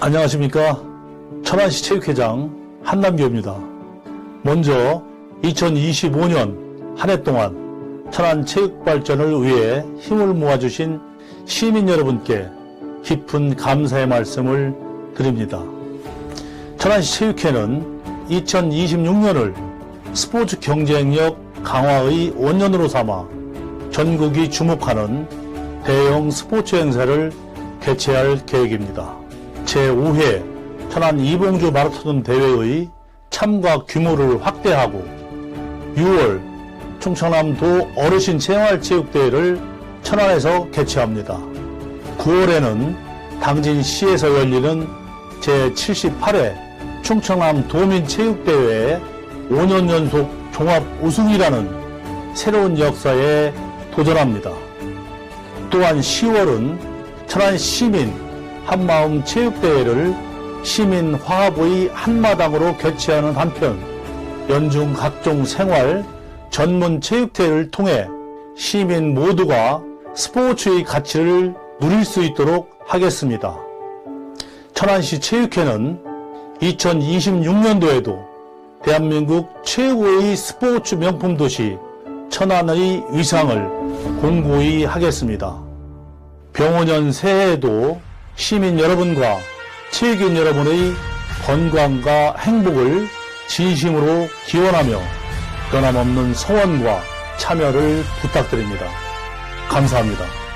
안녕하십니까. 천안시 체육회장 한남규입니다. 먼저 2025년 한 해 동안 천안 체육 발전을 위해 힘을 모아주신 시민 여러분께 깊은 감사의 말씀을 드립니다. 천안시 체육회는 2026년을 스포츠 경쟁력 강화의 원년으로 삼아 전국이 주목하는 대형 스포츠 행사를 개최할 계획입니다. 제5회 천안 이봉주 마라톤 대회의 참가 규모를 확대하고 6월 충청남도 어르신 생활체육대회를 천안에서 개최합니다. 9월에는 당진시에서 열리는 제78회 충청남 도민체육대회에 5년 연속 종합 우승이라는 새로운 역사에 도전합니다. 또한 10월은 천안 시민 한마음 체육대회를 시민 화합의 한마당으로 개최하는 한편 연중 각종 생활 전문 체육대회를 통해 시민 모두가 스포츠의 가치를 누릴 수 있도록 하겠습니다. 천안시 체육회는 2026년도에도 대한민국 최고의 스포츠 명품 도시 천안의 위상을 공고히 하겠습니다. 병원년 새해에도 시민 여러분과 체육인 여러분의 건강과 행복을 진심으로 기원하며 변함없는 소원과 참여를 부탁드립니다. 감사합니다.